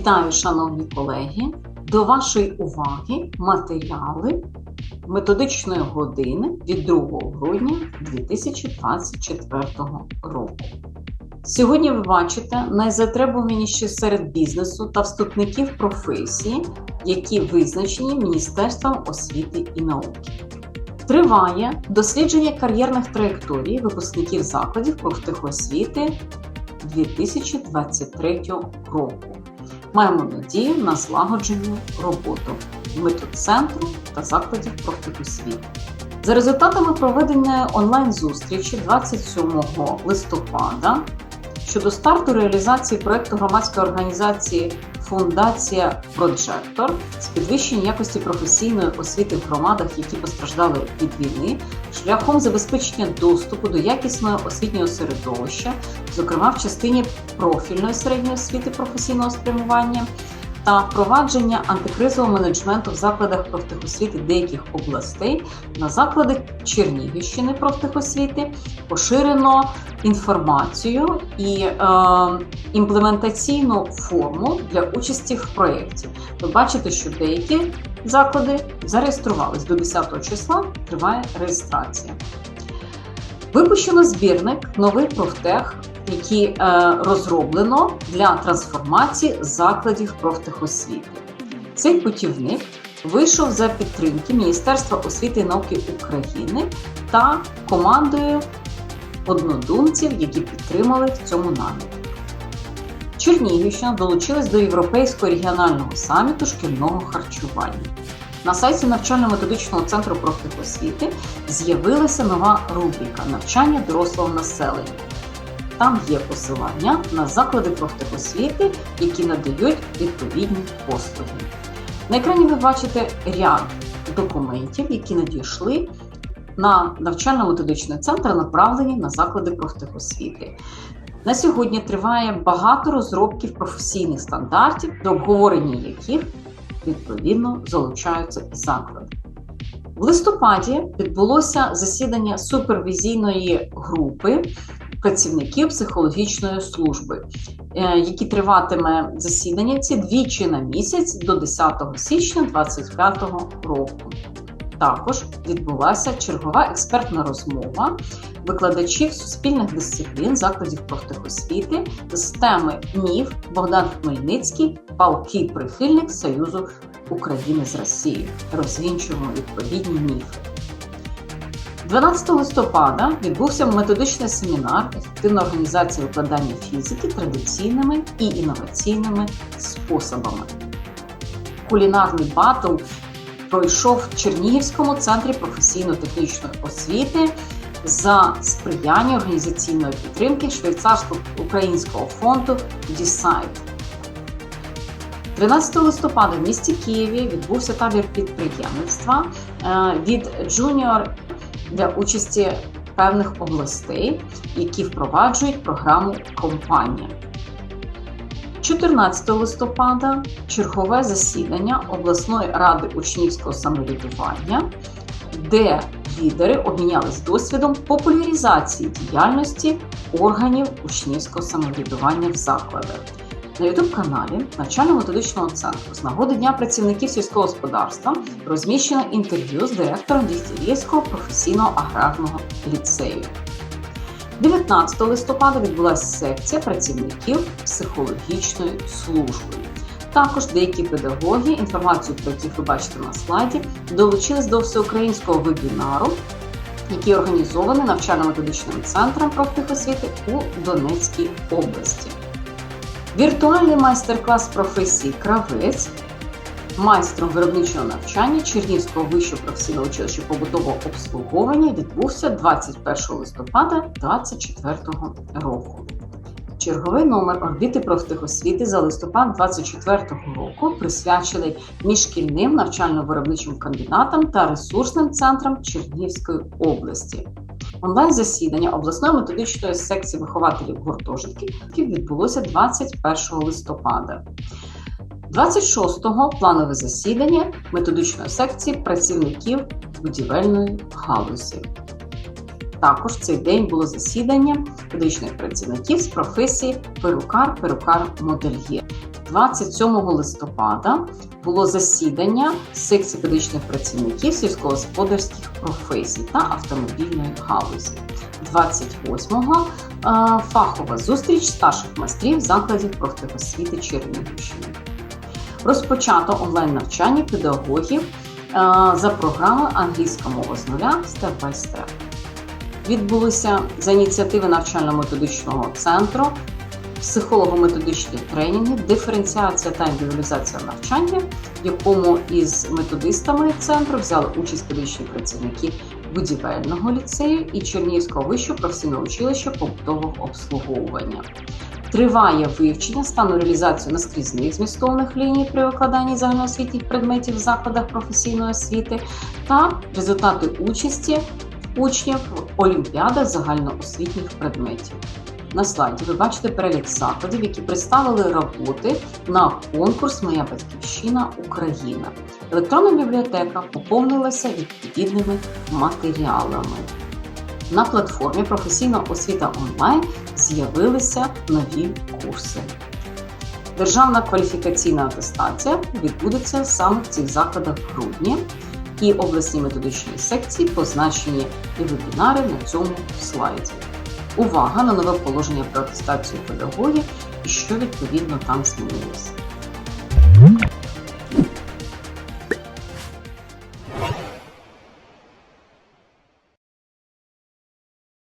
Вітаю, шановні колеги! До вашої уваги матеріали методичної години від 2 грудня 2024 року. Сьогодні ви бачите найзатребуваніші серед бізнесу та вступників професії, які визначені Міністерством освіти і науки. Триває дослідження кар'єрних траєкторій випускників закладів профтехосвіти 2023 року. Маємо надію на злагоджену роботу метод-центру та закладів профтехосвіти. За результатами проведення онлайн-зустрічі 27 листопада щодо старту реалізації проекту громадської організації Фундація Проджектор з підвищення якості професійної освіти в громадах, які постраждали від війни, шляхом забезпечення доступу до якісного освітнього середовища, зокрема в частині профільної середньої освіти професійного спрямування. Та впровадження антикризового менеджменту в закладах профтехосвіти деяких областей на заклади Чернігівщини профтехосвіти поширено інформацію і е, імплементаційну форму для участі в проєкті. Ви бачите, що деякі заклади зареєструвались до 10 числа, триває реєстрація. Випущено збірник Новий профтех, який е, розроблено для трансформації закладів профтехосвіти. Цей путівник вийшов за підтримки Міністерства освіти і науки України та командою однодумців, які підтримали в цьому намірі. Чернігівщина долучилась до Європейського регіонального саміту шкільного харчування. На сайті навчально-методичного центру профтехосвіти з'явилася нова рубрика навчання дорослого населення. Там є посилання на заклади профтехосвіти, які надають відповідні послуги. На екрані ви бачите ряд документів, які надійшли на навчально-методичний центр, направлені на заклади профтехосвіти. На сьогодні триває багато розробків професійних стандартів, до обговорення яких відповідно залучаються заклади. В листопаді відбулося засідання супервізійної групи працівників психологічної служби, е, які триватиме засідання ці двічі на місяць до 10 січня 2025 року. Також відбулася чергова експертна розмова викладачів суспільних дисциплін закладів профтехосвіти з теми МІФ Богдан Хмельницький, палкий прихильник Союзу України з Росією. Розвінчуємо відповідні міфи. 12 листопада відбувся методичний семінар ефективна організація викладання фізики традиційними і інноваційними способами. Кулінарний батл пройшов в Чернігівському центрі професійно-технічної освіти за сприяння організаційної підтримки швейцарсько-українського фонду Decide. 13 листопада в місті Києві відбувся табір підприємництва е, від Junior для участі певних областей, які впроваджують програму компанія. 14 листопада чергове засідання обласної ради учнівського самоврядування, де лідери обмінялись досвідом популяризації діяльності органів учнівського самоврядування в закладах. На ютуб-каналі навчально-методичного центру з нагоди Дня працівників сільського господарства розміщено інтерв'ю з директором Дігтярівського професійного аграрного ліцею. 19 листопада відбулася секція працівників психологічної служби. Також деякі педагоги, інформацію про яких ви бачите на слайді, долучились до всеукраїнського вебінару, який організований навчально-методичним центром профтехосвіти у Донецькій області. Віртуальний майстер-клас професії Кравець майстром виробничого навчання Чернівського вищого професійного училища побутового обслуговування відбувся 21 листопада 2024 року. Черговий номер орбіти профтехосвіти за листопад 2024 року присвячений міжшкільним навчально-виробничим комбінатам та ресурсним центрам Чернігівської області. Онлайн-засідання обласної методичної секції вихователів гуртожитків відбулося 21 листопада. 26-го планове засідання методичної секції працівників будівельної галузі. Також цей день було засідання медичних працівників з професії перукар, перукар, модельєр. 27 листопада було засідання секції педагогічних працівників сільськогосподарських професій та автомобільної галузі. 28-го е, фахова зустріч старших майстрів закладів профтехосвіти Чернігівщини. Розпочато онлайн-навчання педагогів е, за програмою англійська мова з нуля степ by степ. Відбулися за ініціативи навчально-методичного центру психолого-методичні тренінги, диференціація та індивідуалізація навчання, в якому із методистами центру взяли участь педагогічні працівники будівельного ліцею і Чернігівського вищого професійного училища побутового обслуговування. Триває вивчення стану реалізації наскрізних змістовних ліній при викладанні загальноосвітніх предметів в закладах професійної освіти та результати участі учнів в олімпіадах загальноосвітніх предметів. На слайді ви бачите перелік закладів, які представили роботи на конкурс Моя батьківщина Україна. Електронна бібліотека поповнилася відповідними матеріалами. На платформі Професійна освіта онлайн з'явилися нові курси. Державна кваліфікаційна атестація відбудеться саме в цих закладах в грудні, і обласні методичні секції позначені і вебінари на цьому слайді. Увага на нове положення про атестацію педагогів і що відповідно там змінилося.